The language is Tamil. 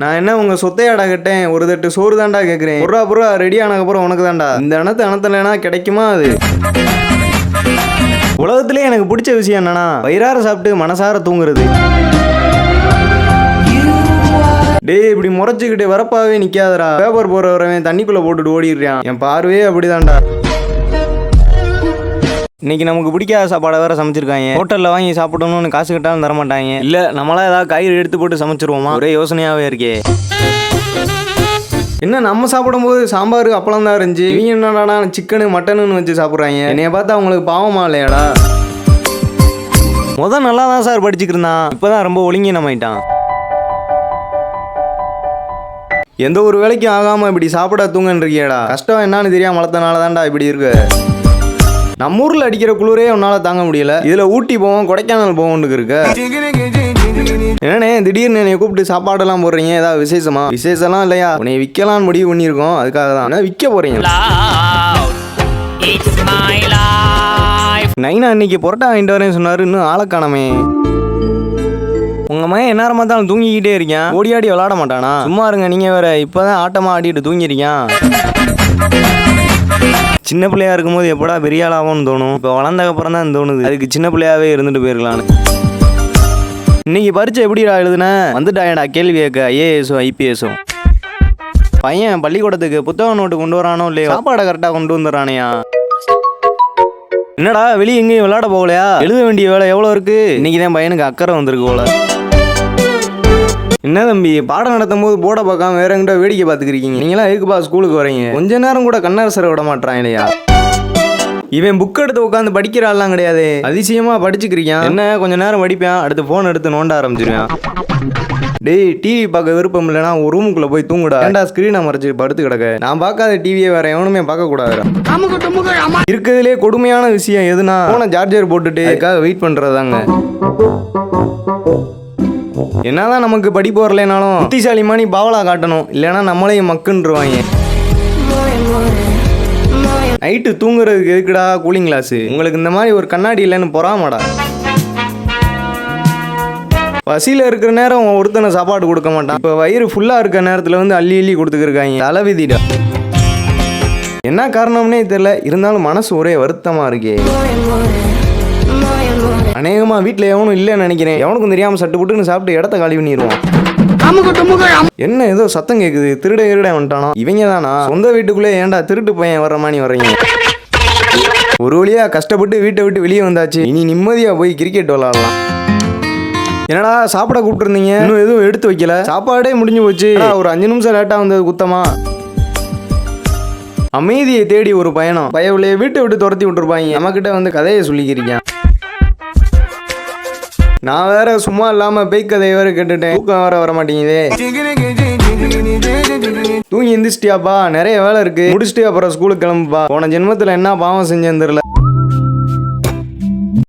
நான் என்ன உங்க சொத்தையாடா கேட்டேன்? ஒரு தட்டு சோறு தாண்டா கேட்குறேன் புறா புறா ரெடி ஆனதுக்கப்புறம் உனக்கு தாண்டா. இந்த அணத்து இனத்துலனா கிடைக்குமா அது? உலகத்திலே எனக்கு பிடிச்ச விஷயம் என்னன்னா வயிறார சாப்பிட்டு மனசார தூங்குறது. டேய் இப்படி முறைச்சிக்கிட்டு வரப்பாவே நிக்காதடா. பேப்பர் போற வரவன் தண்ணிக்குள்ள போட்டுட்டு ஓடிடுறான். என் பார்வையே அப்படிதான்டா. இன்னைக்கு நமக்கு பிடிக்காத சாப்பாடை வேற சமைச்சிருக்காங்க. ஹோட்டல்ல வாங்கி சாப்பிடணும்னு காசு கட்டாலும் தர மாட்டாங்க இல்ல நம்மளா ஏதாவது காய்கறி எடுத்து போட்டு சமைச்சிருவோமா? ஒரே யோசனையாவே இருக்கே. என்ன நம்ம சாப்பிடும்போது சாம்பார் அப்பளம் தான் இருந்துச்சு. இவங்க என்னடாடா சிக்கனு மட்டனுன்னு வச்சு சாப்பிட்றாங்க. என்னைய பார்த்தா அவங்களுக்கு பாவமா இல்லையாடா. முதல் நல்லா தான் சார் படிச்சுக்கிருந்தான் இருந்தான். இப்பதான் ரொம்ப ஒழுங்கினமாயிட்டான். எந்த ஒரு வேலைக்கும் ஆகாம இப்படி சாப்பிட தூங்கன்னு இருக்கியடா கஷ்டம் என்னன்னு தெரியாம வளர்த்தனால தான்டா இப்படி இருக்கு. நம்ம ஊர்ல அடிக்கிற குளிரே உன்னால தாங்க முடியல. இதுல ஊட்டி போவோம் கொடைக்கானல் போவோம்னு இருக்க. என்னண்ணே திடீர்னு என்னை கூப்பிட்டு சாப்பாடெல்லாம் போடுறீங்க? ஏதாவது விசேஷமா? விசேஷம்லாம் இல்லையா? உன்னை விற்கலாம்னு முடிவு பண்ணியிருக்கோம். அதுக்காக தான். என்ன விற்க போறீங்க? நைனா இன்னைக்கு புரோட்டா வாங்கிட்டு வரேன்னு சொன்னாரு. இன்னும் ஆளை காணாமே. உங்க மகன் எந்நேரம் பார்த்தாலும் தூங்கிக்கிட்டே இருக்கான். ஓடி ஆடி விளாட மாட்டானா? சும்மா இருங்க நீங்க வேற இப்பதான் ஆட்டமா ஆடிட்டு தூங்கிருக்கேன் சின்ன பிள்ளையா இருக்கும்போது எப்படா பெரிய ஆளாகும்னு தோணும். இப்போ வளர்ந்தக்கப்புறம் தான் தோணுது. அதுக்கு சின்ன பிள்ளையாவே இருந்துட்டு போயிருக்கலான்னு இன்னைக்கு பரீட்சை எப்படிடா எழுதுனேன் வந்துட்டாயடா கேள்வி கேட்க. ஐஏஎஸும் ஐபிஎஸும். பையன் பள்ளிக்கூடத்துக்கு புத்தக நோட்டு கொண்டு வரானோ இல்லையோ? சாப்பாடை கரெக்டாக கொண்டு வந்துடுறானையா? என்னடா வெளியே எங்கேயும் விளையாட போகலையா? எழுத வேண்டிய வேலை எவ்வளோ இருக்கு? இன்னைக்கு தான் பையனுக்கு அக்கறை வந்திருக்கு போல. என்ன தம்பி பாடம் நடத்தும் போது போர்டை பார்க்காம வேற எங்கிட்ட வேடிக்கை பார்த்துக்கிறீங்க நீங்களாம் எதுக்குப்பா ஸ்கூலுக்கு வரீங்க கொஞ்ச நேரம் கூட கண்ணரசரை விட மாட்டான் இல்லையா இவன் புக் எடுத்து உட்காந்து படிக்கிறாள்லாம் கிடையாது. அதிசயமா படிச்சுக்கிறீங்க என்ன கொஞ்ச நேரம் படிப்பேன் அடுத்து போன் எடுத்து நோண்ட ஆரம்பிச்சிருவேன். டேய் டிவி பார்க்க விருப்பம் இல்லைன்னா ஒரு ரூமுக்குள்ள போய் தூங்குடா. ஏண்டா ஸ்கிரீனை மறைச்சு படுத்து கிடக்க? நான் பார்க்காத டிவியை வேற எவனுமே பார்க்க கூடாது இருக்கிறதுலே கொடுமையான விஷயம் எதுனா? போன சார்ஜர் போட்டுட்டு வெயிட் பண்றதாங்க என்னதான் நமக்கு படிப்பு வரலைனாலும் புத்திசாலிமா நீ பாவலா காட்டணும். இல்லைன்னா நம்மளையும் மக்குன்றுவாங்க. நைட்டு தூங்குறதுக்கு எதுக்குடா கூலிங் கிளாஸு உங்களுக்கு இந்த மாதிரி ஒரு கண்ணாடி இல்லைன்னு பொறாமடா. பசியில் இருக்கிற நேரம் ஒருத்தனை சாப்பாடு கொடுக்க மாட்டான். இப்போ வயிறு ஃபுல்லாக இருக்க நேரத்தில் வந்து அள்ளி அள்ளி கொடுத்துக்கிருக்காங்க. தலைவிதிடா என்ன காரணம்னே தெரியல. இருந்தாலும் மனசு ஒரே வருத்தமாக இருக்கே. அநேகமாக வீட்டில் எவனும் இல்லைன்னு நினைக்கிறேன். எவனுக்கும் தெரியாமல் சட்டு புட்டுன்னு சாப்பிட்டு இடத்த காலி பண்ணிடுவான் என்ன ஏதோ சத்தம் கேட்குது திருட இருட வந்துட்டானோ? இவங்க தானா? சொந்த வீட்டுக்குள்ளே ஏன்டா திருட்டு பையன் வர்ற மாதிரி வர்றீங்க? ஒரு வழியா கஷ்டப்பட்டு வீட்டை விட்டு வெளியே வந்தாச்சு. இனி நிம்மதியா போய் கிரிக்கெட் விளாடலாம். என்னடா சாப்பிட கூப்பிட்டுருந்தீங்க? இன்னும் எதுவும் எடுத்து வைக்கல? சாப்பாடே முடிஞ்சு போச்சு. ஒரு அஞ்சு நிமிஷம் லேட்டா வந்தது குத்தமா? அமைதியை தேடி ஒரு பயணம். பயவுலையே வீட்டை விட்டு துரத்தி விட்டுருப்பாங்க. நம்மக்கிட்ட வந்து கதையை சொல்லிக்கிறீங்க நான் வேற சும்மா இல்லாம பேய் கதையை வேற கேட்டுட்டேன். தூக்கம் வேற வர மாட்டேங்குது. தூங்கி எந்திரிச்சிட்டியாப்பா? நிறைய வேலை இருக்கு. முடிச்சிட்டு அப்புறம் ஸ்கூலுக்கு கிளம்புப்பா. போன ஜென்மத்துல என்ன பாவம் செஞ்சேன்னு தெரியல.